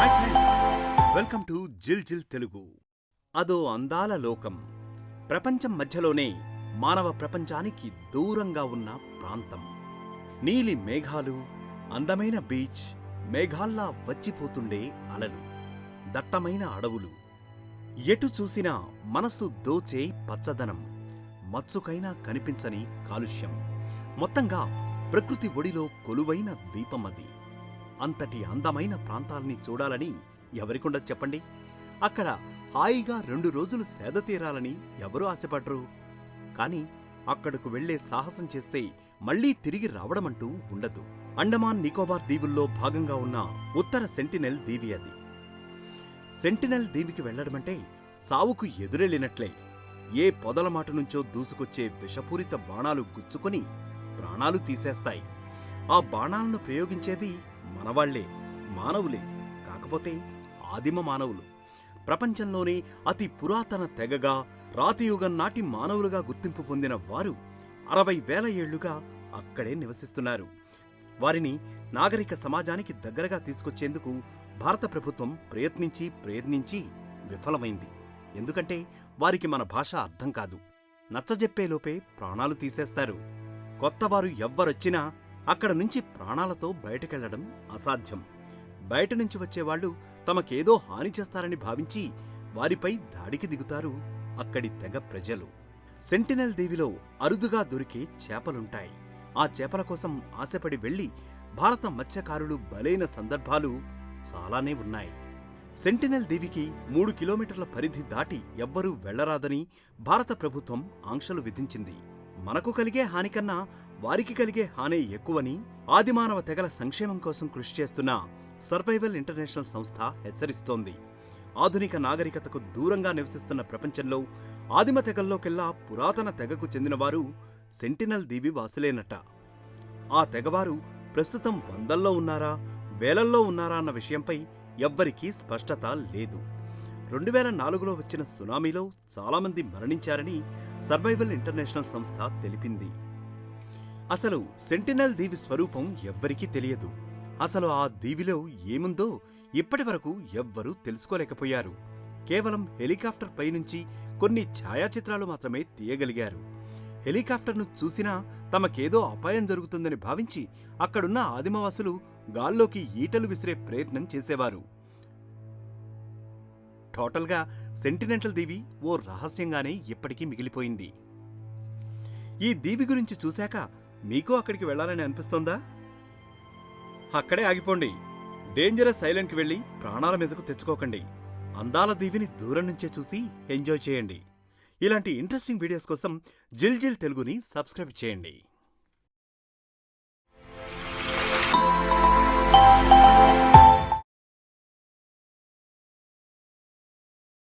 Hi friends welcome to Jil Jil Telugu అదో అందాల లోకం. ప్రపంచం మధ్యలోనే మానవ ప్రపంచానికి దూరంగా ఉన్న ప్రాంతం. నీలి మేఘాలు అందమైన బీచ్ మేఘాల్లా వచ్చిపోతుండే అలలు దట్టమైన అడవులు. ఎటు చూసినా మనసు దోచే పచ్చదనం మచ్చుకైనా కనిపించని కాలుష్యం. మొత్తంగా ప్రకృతి ఒడిలో కొలువైన ద్వీపమది అంతటి అందమైన ప్రాంతాల్ని చూడాలని ఎవరికుండదు చెప్పండి? అక్కడ హాయిగా రెండు రోజులు సేద తీరాలని ఎవరు ఆశపడరు? కానీ అక్కడకు వెళ్ళే సాహసం చేస్తే మళ్ళీ తిరిగి రావడమంటూ ఉండదు. అండమాన్ నికోబార్ దీవుల్లో భాగంగా ఉన్న ఉత్తర సెంటినెల్ దీవి అది. సెంటినెల్ దీవికి వెళ్ళడమంటే సావుకు ఎదురెళ్ళినట్లే. ఏ పొదలమాట నుంచో దూసుకొచ్చే విషపూరిత బాణాలు గుచ్చుకొని ప్రాణాలు తీసేస్తాయి. ఆ బాణాలను ప్రయోగించేది మనవాళ్ళే మానవులే కాకపోతే ఆదిమ మానవులు. ప్రపంచంలోనే అతి పురాతన తెగగా రాతియుగం నాటి మానవులుగా గుర్తింపు పొందిన వారు అరవై వేల ఏళ్ళుగా అక్కడే నివసిస్తున్నారు. వారిని నాగరిక సమాజానికి దగ్గరగా తీసుకొచ్చేందుకు భారత ప్రభుత్వం ప్రయత్నించి ప్రయత్నించి విఫలమైంది. ఎందుకంటే వారికి మన భాష అర్థం కాదు. నచ్చజెప్పేలోపే ప్రాణాలు తీసేస్తారు. కొత్తవారు ఎవ్వరొచ్చినా అక్కడ నుంచి ప్రాణాలతో బయటకెళ్ళడం అసాధ్యం. బయట నుంచి వచ్చేవాళ్ళు తమకేదో హాని చేస్తారని భావించి వారిపై దాడికి దిగుతారు అక్కడి తెగ ప్రజలు. సెంటినెల్ దీవిలో అరుదుగా దొరికే చేపలుంటాయి. ఆ చేపల కోసం ఆశపడి వెళ్ళి భారత మత్స్యకారులు బలైన సందర్భాలు చాలానే ఉన్నాయి. సెంటినెల్ దీవికి మూడు కిలోమీటర్ల పరిధి దాటి ఎవ్వరూ వెళ్ళరాదని భారత ప్రభుత్వం ఆంక్షలు విధించింది. మనకు కలిగే హాని కన్నా వారికి కలిగే హాని ఎక్కువని ఆదిమానవ తెగల సంక్షేమం కోసం కృషి చేస్తున్న సర్వైవల్ ఇంటర్నేషనల్ సంస్థ హెచ్చరిస్తోంది. ఆధునిక నాగరికతకు దూరంగా నివసిస్తున్న ప్రపంచంలో ఆదిమ తెగల్లోకెల్లా పురాతన తెగకు చెందినవారు సెంటినల్ దీవి వాసులేనట. ఆ తెగవారు ప్రస్తుతం వందల్లో ఉన్నారా వేలల్లో ఉన్నారా అన్న విషయంపై ఎవ్వరికీ స్పష్టత లేదు. రెండు వేల నాలుగులో వచ్చిన సునామీలో చాలామంది మరణించారని సర్వైవల్ ఇంటర్నేషనల్ సంస్థ తెలిపింది. అసలు సెంటినల్ దీవి స్వరూపం ఎవ్వరికీ తెలియదు. అసలు ఆ దీవిలో ఏముందో ఇప్పటివరకు ఎవ్వరూ తెలుసుకోలేకపోయారు. కేవలం హెలికాప్టర్ పైనుంచి కొన్ని ఛాయాచిత్రాలు మాత్రమే తీయగలిగారు. హెలికాప్టర్ను చూసినా తమకేదో అపాయం జరుగుతుందని భావించి అక్కడున్న ఆదిమవాసులు గాల్లోకి ఈటలు విసిరే ప్రయత్నం చేసేవారు. టోటల్గా సెంటినెంటల్ దీవి ఓ రహస్యంగానే ఇప్పటికీ మిగిలిపోయింది. ఈ దీవి గురించి చూశాక మీకు అక్కడికి వెళ్ళాలని అనిపిస్తోందా? అక్కడే ఆగిపోండి. డేంజరస్ ఐలాండ్కి వెళ్ళి ప్రాణాల మీదకు తెచ్చుకోకండి. అందాల దీవిని దూరం నుంచే చూసి ఎంజాయ్ చేయండి. ఇలాంటి ఇంట్రెస్టింగ్ వీడియోస్ కోసం జిల్ జిల్ తెలుగుని సబ్స్క్రైబ్ చేయండి.